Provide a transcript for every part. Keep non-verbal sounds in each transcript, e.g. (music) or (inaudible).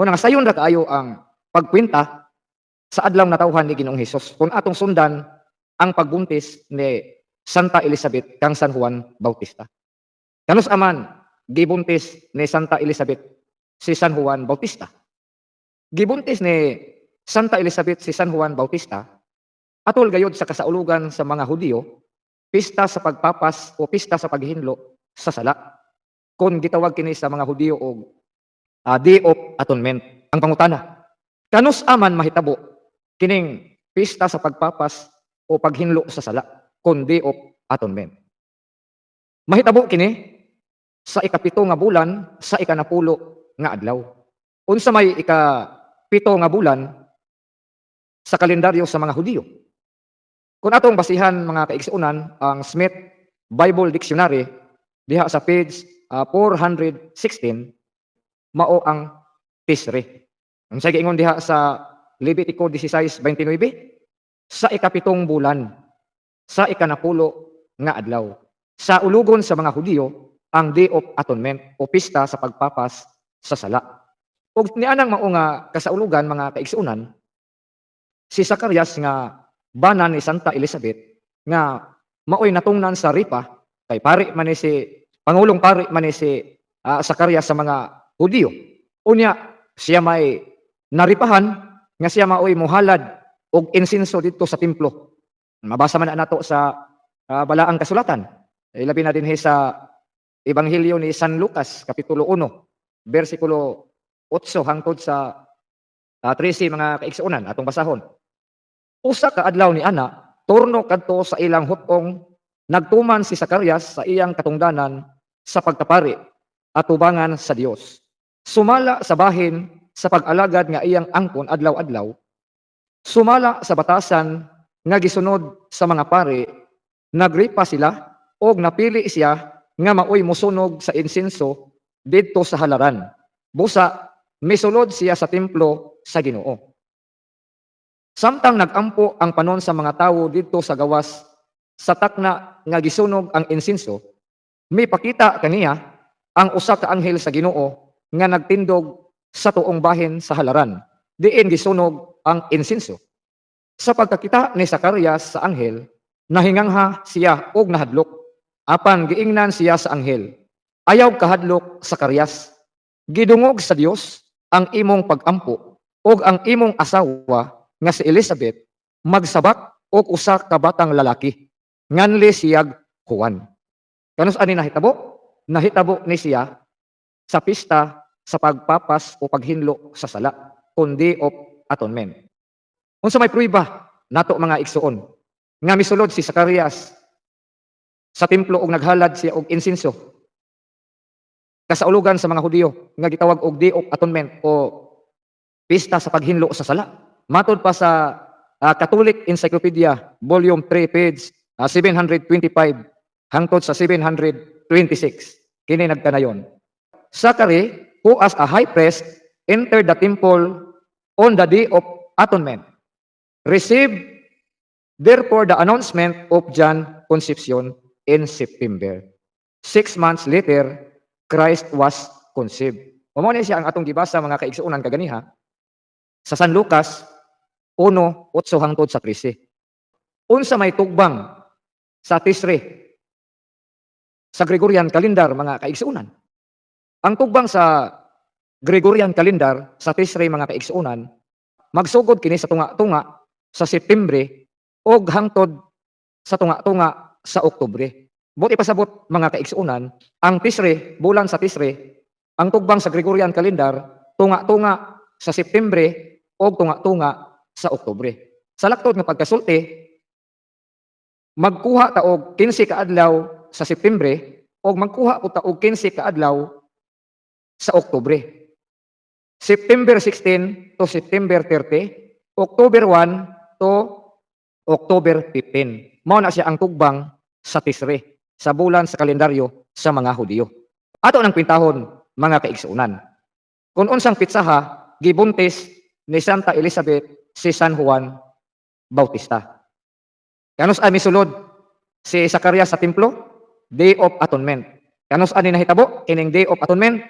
Muna nga sayon ra kaayo ang pagkwenta sa adlaw natawhan ni Ginoong Hesus. Kung atong sundan ang pagbuntis ni Santa Elizabeth kang San Juan Bautista. Kanus aman gibuntis ni Santa Elizabeth si San Juan Bautista. Gibuntis ni Santa Elizabeth si San Juan Bautista atol gayod sa kasaulugan sa mga Hudiyo, pista sa pagpapas o pista sa paghinlo sa sala. Kung gitawag kini sa mga Hudiyo og ah, Day of Atonement. Ang pangutana, kanus aman mahitabo kining pista sa pagpapas o paghinlo sa sala kun Day of Atonement. Mahitabo kini sa ikapito nga bulan sa ikanapulo nga adlaw. Unsa may ikapito nga bulan sa kalendaryo sa mga Hudiyo. Kung atong basihan mga kaigsuunan ang Smith Bible Dictionary diha sa page ah, 416 mao ang Tisre. Ang sa giingon diha sa Levitico 16:29 sa ikapitong bulan sa ikanapulo nga adlaw. Sa ulugon sa mga Hudiyo ang Day of Atonement o pista sa pagpapas sa sala. Ug nianang mao nga kasaulugan mga kaigsuunan si Zacarias nga bana ni Santa Elizabeth nga maoy natungnan sa ripa kay pari man ni si pangulong pari man ni si ah, Zacarias sa mga Hudiyo. Unya siya may naripahan nga siya maoy muhalad og insinso dito sa templo. Mabasa man na nato sa ah, balaang kasulatan. Ilabi na din sa Ebanghelyo ni San Lucas kapitulo 1 bersikulo 8 hangtod sa ah, 13 mga kaigsuunan atong basahon. Usa ka adlaw ni ana turno kadto sa ilang hutong nagtuman si Zacarias sa iyang katungdanan sa pagkapari at tubangan sa Dios. Sumala sa bahin sa pag-alagad nga iyang angkon adlaw-adlaw. Sumala sa batasan nga gisunod sa mga pari, nagripa sila og napili siya nga maoy musunog sa insenso didto sa halaran. Busa misulod siya sa templo sa Ginoo. Samtang nagampo ang panon sa mga tawo didto sa gawas sa takna nga gisunog ang insenso, may pakita kaniya ang usa ka anghel sa Ginoo nga nagtindog sa tuong bahin sa halaran. Diin gisunog ang insenso. Sa pagkakita ni Zacarias sa anghel, nahingangha siya og nahadlok. Apan giingnan siya sa anghel. Ayaw kahadlok Zacarias. Gidungog sa Dios ang imong pagampo og ang imong asawa nga si Elizabeth magsabak og usa ka batang lalaki nganli siyag Juan. Kanus ani nahitabo? Nahitabo ni siya sa pista sa pagpapas o paghinlo sa sala kundi of atonement. Unsa may pruiba nato mga igsuon nga misulod si Zacarias sa templo og naghalad siya og insenso kasaulugan sa mga Hudiyo nga gitawag og Day of Atonement o pista sa paghinlo sa sala. Matod pa sa ah, Catholic Encyclopedia volume 3 page ah, 725 hangtod sa 726 kini nagkanayon. Zachary who as a high priest entered the temple on the day of atonement received therefore the announcement of John conception in September. Six months later, Christ was conceived. Mamo ni siya ang atong gibasa mga kaigsuunan kaganiha sa San Lucas 1:8 hangtod sa 13. Unsa may tugbang sa Tisre sa Gregorian calendar mga kaigsuunan. Ang tugbang sa Gregorian calendar sa Tisre mga kaigsuunan magsugod kini sa tunga-tunga sa Septembre og hangtod sa tunga-tunga sa Oktubre. Buti pasabot mga kaigsuunan, ang Tisre, bulan sa Tisre, ang tugbang sa Gregorian calendar, tunga-tunga sa Septembre o tunga-tunga sa Oktubre. Sa laktod nga pagkasulti, magkuha ta og 15 ka adlaw sa Septembre o magkuha po ta og 15 ka adlaw sa Oktubre. September 16 to September 30, October 1 to October 15. Mao na siya ang tugbang sa Tisre sa bulan sa kalendaryo sa mga Hudiyo. Ato nang kwintahon mga kaigsuunan. Kung unsang pitsaha gibuntis ni Santa Elizabeth si San Juan Bautista. Kanus ani sulod si Zacarias sa templo, Day of Atonement. Kanus ani nahitabo kining Day of Atonement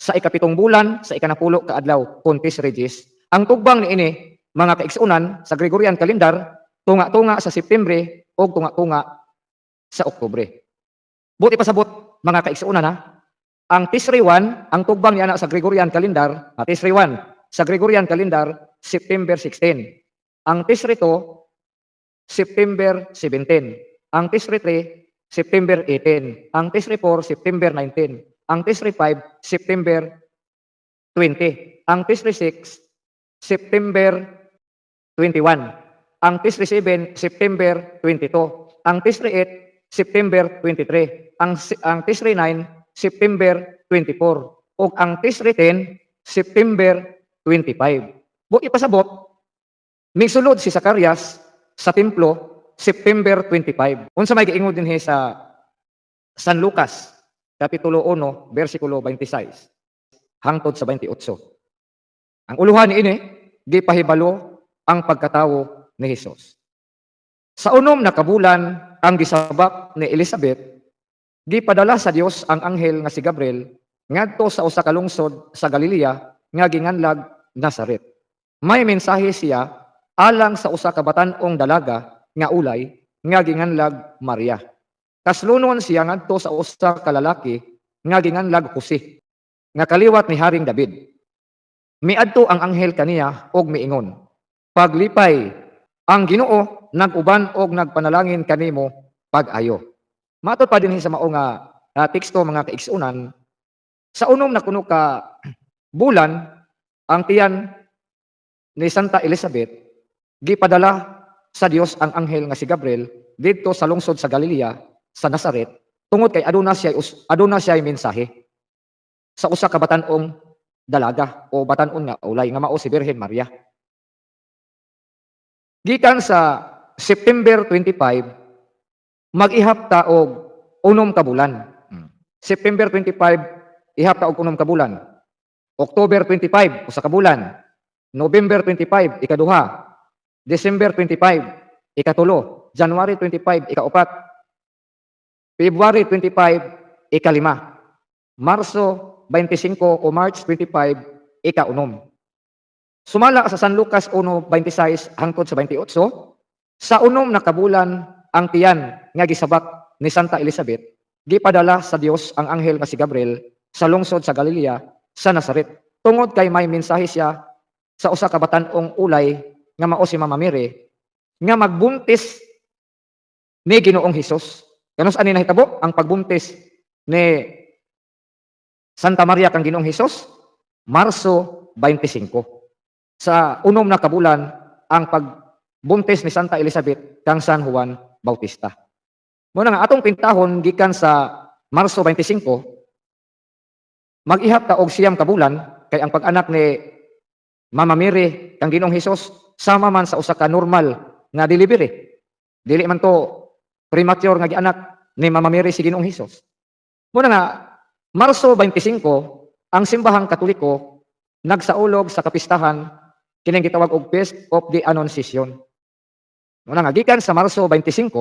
sa ikapitong bulan sa ikanapulo ka adlaw Pontis Regis. Ang tugbang niini mga kaigsunan sa Gregorian calendar tunga-tunga sa Septembre o tunga-tunga sa Oktubre. Buti pasabot mga kaigsunan ha. Ang Tisri 1, ang tugbang niya na sa Gregorian calendar, ah, Tisri 1 sa Gregorian calendar September 16. Ang Tisri 2 September 17. Ang Tisri 3 September 18. Ang Tisri 4 September 19. Ang Tisri 5 September 20. Ang Tisri 6 September 21. Ang Tisri 7 September 22. Ang Tisri 8 September 23. Ang ang Tisri 9 September 24. ug ang Tisri 10 September 25. Buti pasabot Migsulod si Zacarias sa templo September 25. Unsa may giingod dinhi sa San Lucas kapitulo 1 bersikulo 26 hangtod sa 28. Ang uluhan ini gipahibalo ang pagkatawo ni Hesus. Sa unom na kabulan ang gisabak ni Elizabeth gipadala sa Dios ang anghel nga si Gabriel ngadto sa usa ka lungsod sa Galilea nga ginganlag Nazaret. May mensahe siya alang sa usa ka batan-ong dalaga nga ulay nga ginganlag Maria. Kaslunon siya ngadto sa usa ka lalaki nga ginganlag Jose nga kaliwat ni Haring David. Miadto ang anghel kaniya og miingon, Paglipay, ang Ginoo nag-uban og nagpanalangin kanimo pag-ayo. Matod pa din sa mao nga ah, teksto mga kaigsunan, sa unom na kuno ka bulan ang tiyan ni Santa Elizabeth gipadala sa Dios ang anghel nga si Gabriel didto sa lungsod sa Galilea sa Nazaret tungod kay aduna siya aduna siya mensahe sa usa ka batan-ong dalaga o batan-on nga ulay nga mao si Birhen Maria. Gikan sa September 25 mag-ihap ta og unom ka bulan. September 25 ihap ta og unom ka bulan. October 25 usa ka bulan. November 25 ikaduha. December 25 ikatulo. January 25 ikaupat. February 25 ikalima. Marso 25 o March 25 ikaunom. Sumala sa San Lucas 1:26 hangtod sa 28 sa unom na kabulan ang tiyan nga gisabak ni Santa Elizabeth gipadala sa Dios ang anghel nga si Gabriel sa lungsod sa Galilea sa Nazaret tungod kay may mensahe siya sa usa ka batan-ong ulay nga mao si Mama Mary nga magbuntis ni Ginoong Hesus. Kanus ani nahitabo ang pagbuntis ni Santa Maria kang Ginoong Hesus? Marso 25. Sa unom na kabulan ang pagbuntis ni Santa Elizabeth kang San Juan Bautista. Muna nga atong pintahon gikan sa Marso 25 mag-ihap ta og siyam kabulan kay ang pag-anak ni Mama Mary kang Ginoong Hesus sama man sa usa ka normal nga delivery. Dili man to premature nga gianak ni Mama Mary si Ginoong Hesus. Muna nga Marso 25 ang simbahang Katoliko nagsaulog sa kapistahan kining gitawag og Feast of the Annunciation. Muna nga gikan sa Marso 25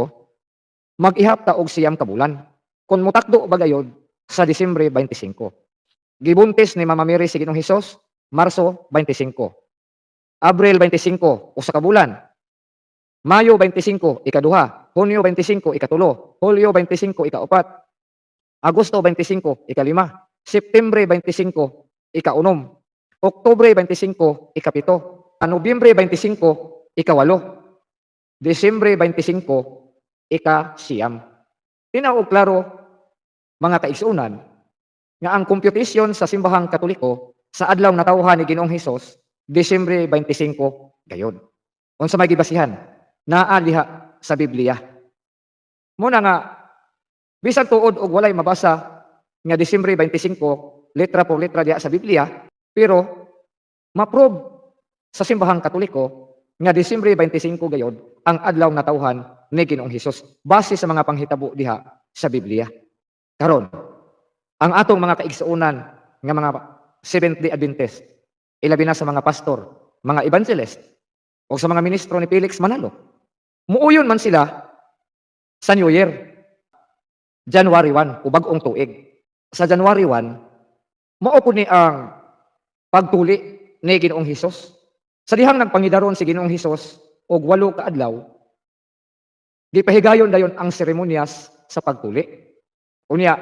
mag-ihap ta og siyam ka bulan. Kung mutakdo ba gayod sa Disyembre 25. Gibuntis ni Mama Mary si Ginoong Hesus Marso 25. Abril 25 usa ka bulan. Mayo 25 ikaduha, Hunyo 25 ikatulo, Hulyo 25 ikaupat, Agosto 25 ikalima, September 25 ikaunom, Oktubre 25 ikapito, Nobyembre 25 ikawalo, Desyembre 25 ikasiyam. Tinaw klaro mga kaigsunan nga ang computation sa simbahang Katoliko sa adlaw na tawhan ni Ginoong Hesus Desyembre 25 gayon. Unsa may gibasihan? Naa diha sa Biblia. Muna nga bisan tuod og walay mabasa nga Desyembre 25 letra por letra diha sa Biblia, pero ma-prove sa simbahang Katoliko nga Desyembre 25 gayod ang adlaw na tawhan ni Ginoong Hesus base sa mga panghitabo diha sa Biblia. Karon, ang atong mga kaigsuonan nga mga Seventh-day Adventist, ilabi na sa mga pastor, mga evangelist, o sa mga ministro ni Felix Manalo. Muuyon man sila sa New Year, January 1, o bagong tuig. Sa January 1, Mao ni ang pagtuli ni Ginoong Hesus. Sa dihang nagpangidaron si Ginoong Hesus og walo ka adlaw, gipahigayon dayon ang seremonyas sa pagtuli. Unya,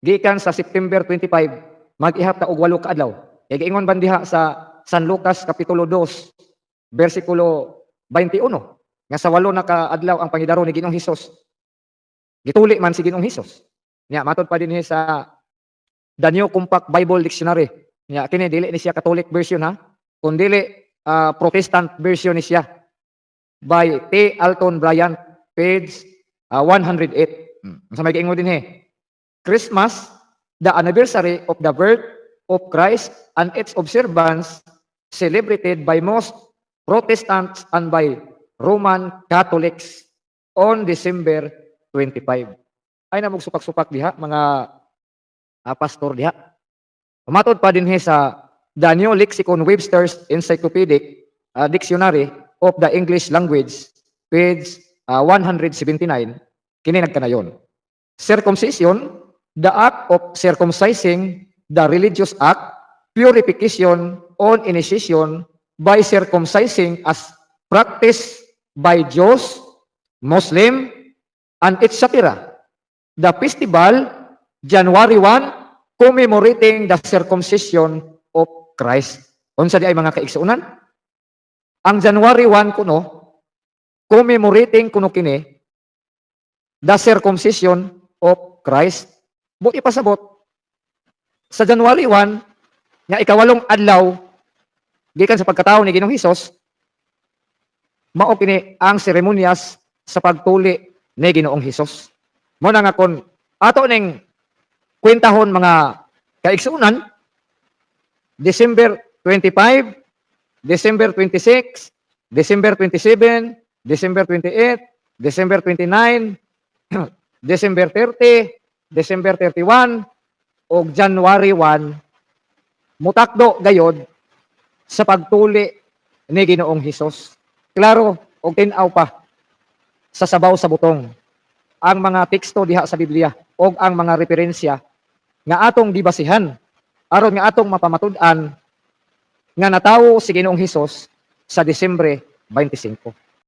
gikan sa September 25, mag-ihap ta og walo ka adlaw. Giingon ban diha sa San Lucas kapitulo 2, bersikulo 21, nga sa walo na ka adlaw ang pangidaron ni Ginoong Hesus. Gituli man si Ginoong Hesus. Nya matod pa din sa The New Compact Bible Dictionary. Nya kini dili ni siya Catholic version ha, kun dili ah, Protestant version ni siya by T. Alton Bryant, page ah, 108. Hmm. Sa may giingon din he. Christmas, the anniversary of the birth of Christ and its observance celebrated by most Protestants and by Roman Catholics on December 25. Ay na supak-supak diha mga ah, pastor diha. Umatod pa din he sa The New Lexicon Webster's Encyclopedic ah, Dictionary of the English Language, page ah, 179, kini nagkanayon. Circumcision, the act of circumcising, the religious act, purification on initiation by circumcising as practiced by Jews, Muslim, and etc. The festival, January 1, commemorating the circumcision of Christ. Unsa di ay mga kaigsuunan? Ang January 1 kuno, commemorating kuno kini, the circumcision of Christ. Buti pasabot, sa January 1, nga ikawalong adlaw, gikan sa pagkatao ni Ginoong Hesus, mao kini ang seremonyas sa pagtuli ni Ginoong Hesus. Mo na nga kon ato ning kwentahon mga kaigsuunan, December 25, December 26, December 27, December 28, December 29, (clears throat) December 30, December 31, o January 1, mutakdo gayod sa pagtuli ni Ginoong Hesus. Klaro, og tinaw pa sa sabaw sa butong ang mga teksto diha sa Biblia o ang mga referensya nga atong dibasihan aron nga atong mapamatud-an nga natawo si Ginoong Hesus sa Disyembre 25.